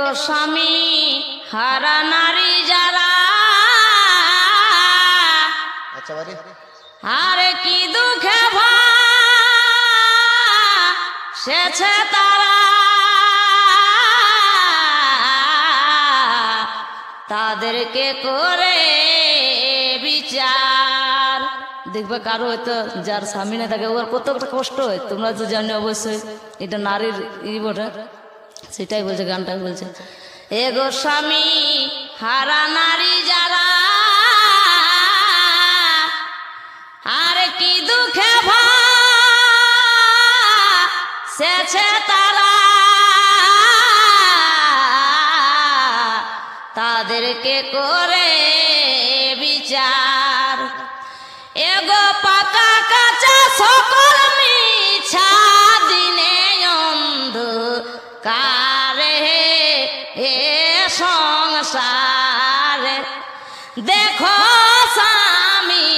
তো স্বামী হারা নারী যারা আচ্ছা আরে কি দুঃখে সেছে তারা। তাদেরকে করে বিচার। দেখবে কারও হয়তো যার স্বামী না থাকে ওর কত কষ্ট হয় তোমরা তো জানো অবশ্যই এটা নারীর ই বটে। সেটাই বলছে গানটা বলছে। এগো স্বামী, হারা নারী যারা, আরে কি দুঃখে সেছে তারা, তাদেরকে করে বিচার। এগো পাকা কাঁচা সকল মিছা কারে এ সংসার? দেখো স্বামী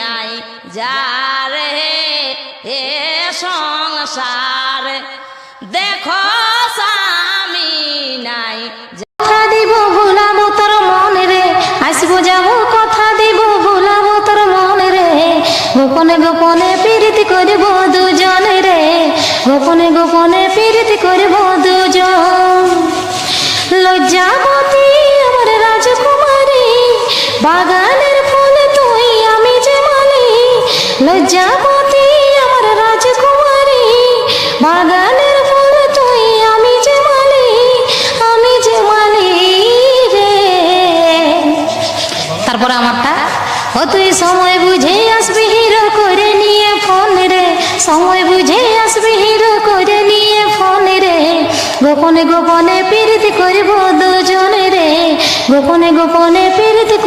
নাই, যারে এ সংসার। দেখো স্বামী নাই কথা দিব ভুলাবো তোর মনে রে আসব যাব, কথা দিব ভুলাবো তোর মনে রে। গোপনে গোপনে পীড়িত করিব দুজনে রে, গোপনে গোপনে পীড়িত করিব বাগানের ফুল তুই আমি যে মালি লজ্জাবতী আমার রাজকুমারী। বাগানের ফুল তুই আমি যে মালি, আমি যে মালি রে। তারপরে আমারটা, ও তুই সময় বুঝে আসবি হিরো করে নিয়ে ফোন রে। সময় বুঝে আসবি হিরো করে নিয়ে ফোন রে। গোপনে গোপনে পীড়িত করিব দুজনে রে। গোপনে গোপনে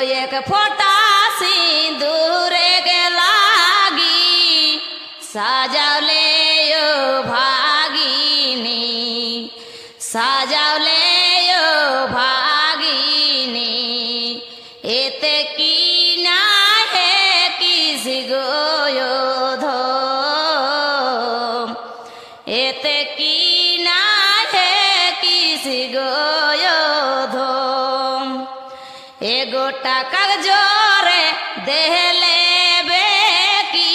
এক ফোটা সিঁদুরে লাগি সাজাওলে ও ভাগিনী এগো টাকা জোরে দেহলে কি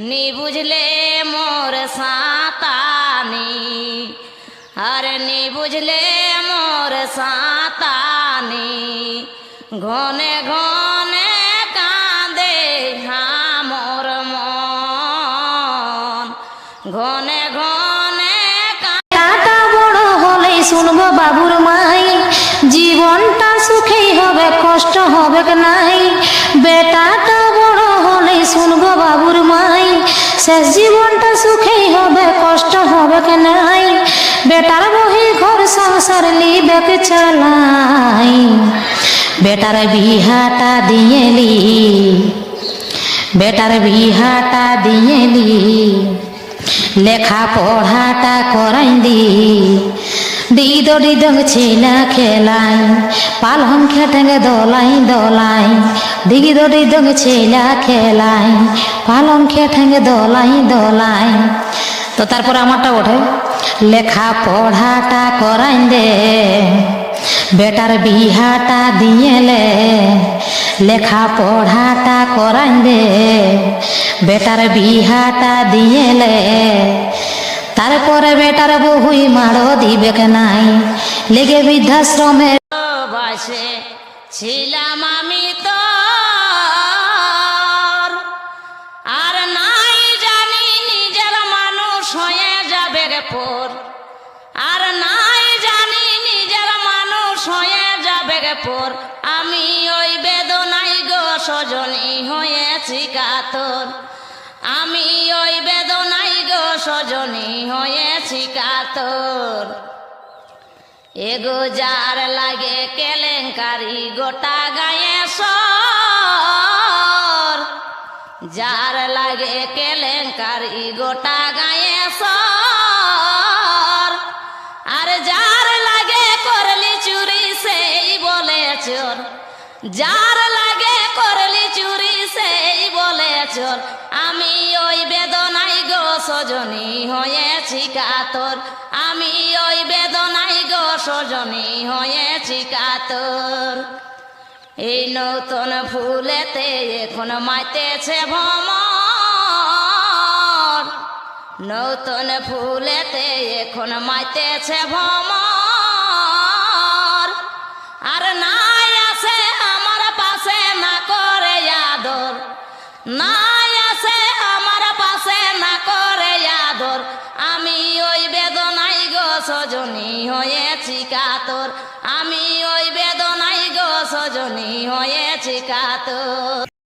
নি বুঝলে মোর সাঁতানি আর নি বুঝলে মোর সাঁতানি ঘনে ঘনে কাঁদে হামর মন ঘনে ঘনে কাঁদে বড় হলে শুনব বাবুর মাই কষ্ট হবে কি নাই বেটাটা বড় হলে শুনব বাবুর মাই। শেষ জীবনটা সুখেই হবে, কষ্ট হবে কি নাই? বেটার বহি ঘর সংসার লিবেক চালাই। বেটার বিহাটা দিয়েলি বেটার বিহাটা দিয়েলি লেখা পড়াটা করাই দি দিদ দিদং ছেলা খেলাই পালং খেটেঙ্গে দলাই দলাই। দিদ দিদং ছেলা খেলাই পালং খেটেঙ্গে দলাই দলাই। তো তারপর আমারটা ওঠে লেখা পড়াটা করাই দে, বেটার বিহাটা দিয়েলে লেখা পড়াটা করাই দে, বেটার বিহাটা দিয়েলে তারপরে বেটার বহুই মারো দিবে নাই? লেগে বৃদ্ধাশ্রমে ছিলাম আমি তো। আর নাই জানি নিজের মানুষ হয়ে যাবে রে পর। আর নাই জানি নিজের মানুষ হয়ে যাবে রে পর। আমি ওই বেদনাই গো সজনী হয়েছি কাতর। আমি ওই বেদনাই গো সজনী হয়েছি কাতর। এগো যার লাগে কেলেঙ্কারি গোটা গায়ে সর যার লাগে কেলেঙ্কারি গোটা গায়ে সর আর যার লাগে করলি চুরি সেই বলে চোর। যার লাগে করলি চুরি সেই বলে চোর। সজনী হয়েছি কাতর। আমি ওই বেদনাই গো সজনী হয়েছি কাতর। এই নতুন ফুলেতে এখন মাইতেছে ভ্রমর। নতুন ফুলেতে এখন মাইতেছে ভ্রমর। আর নাই আছে আমার পাশে, না করে আদর নাই সজনী হয়েছি কাতর। আমি ওই বেদনাই গো সজনী হয়েছি কাতর।